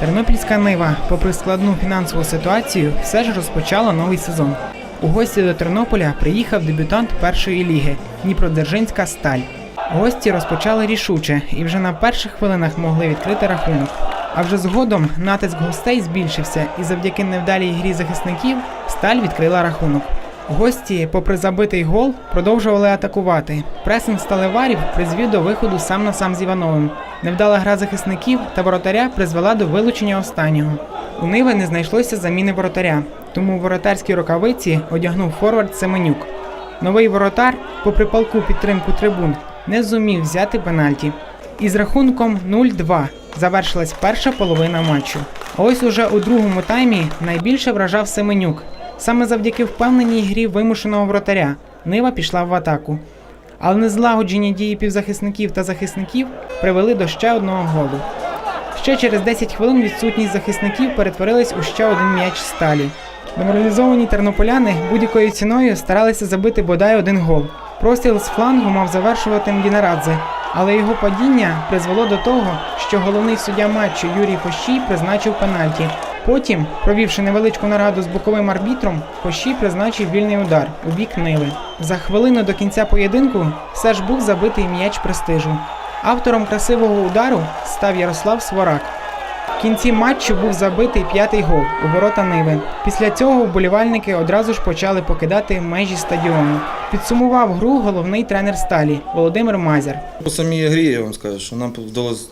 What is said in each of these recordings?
Тернопільська Нива, попри складну фінансову ситуацію, все ж розпочала новий сезон. У гості до Тернополя приїхав дебютант першої ліги Дніпродзержинська сталь. Гості розпочали рішуче і вже на перших хвилинах могли відкрити рахунок. А вже згодом натиск гостей збільшився, і завдяки невдалій грі захисників сталь відкрила рахунок. Гості, попри забитий гол, продовжували атакувати. Пресинг сталеварів призвів до виходу сам на сам з Івановим. Невдала гра захисників та воротаря призвела до вилучення останнього. У Ниви не знайшлося заміни воротаря, тому у воротарській рукавиці одягнув форвард Семенюк. Новий воротар, попри палку підтримку трибун, не зумів взяти пенальті. Із рахунком 0-2 завершилась перша половина матчу. Ось уже у другому таймі найбільше вражав Семенюк. Саме завдяки впевненій грі вимушеного вратаря Нива пішла в атаку. Але незлагоджені дії півзахисників та захисників привели до ще одного голу. Ще через 10 хвилин відсутність захисників перетворилась у ще один м'яч сталі. Деморалізовані тернополяни будь-якою ціною старалися забити бодай один гол. Простріл з флангу мав завершувати Мдінарадзе, але його падіння призвело до того, що головний суддя матчу Юрій Пощій призначив пенальті. Потім, провівши невеличку нараду з боковим арбітром, Пощій призначив вільний удар у бік Ниви. За хвилину до кінця поєдинку все ж був забитий м'яч престижу. Автором красивого удару став Ярослав Сворак. В кінці матчу був забитий п'ятий гол у ворота Ниви. Після цього вболівальники одразу ж почали покидати межі стадіону. Підсумував гру головний тренер сталі Володимир Мазяр. По самій грі я вам скажу, що нам вдалося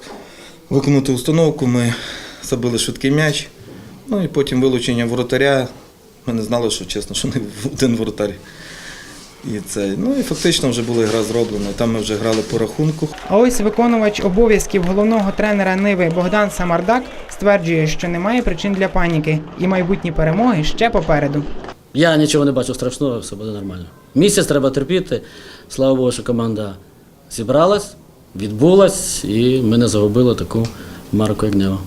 виконати установку. Ми забили швидкий м'яч, ну і потім вилучення воротаря. Ми не знали, що чесно, що не один воротар. І це, ну і фактично вже була гра зроблена. Там ми вже грали по рахунку. А ось виконувач обов'язків головного тренера Ниви Богдан Самардак стверджує, що немає причин для паніки, і майбутні перемоги ще попереду. Я нічого не бачу страшного, все буде нормально. Місяць треба терпіти. Слава Богу, що команда зібралась, відбулась, і ми не загубили таку марку, як Нева.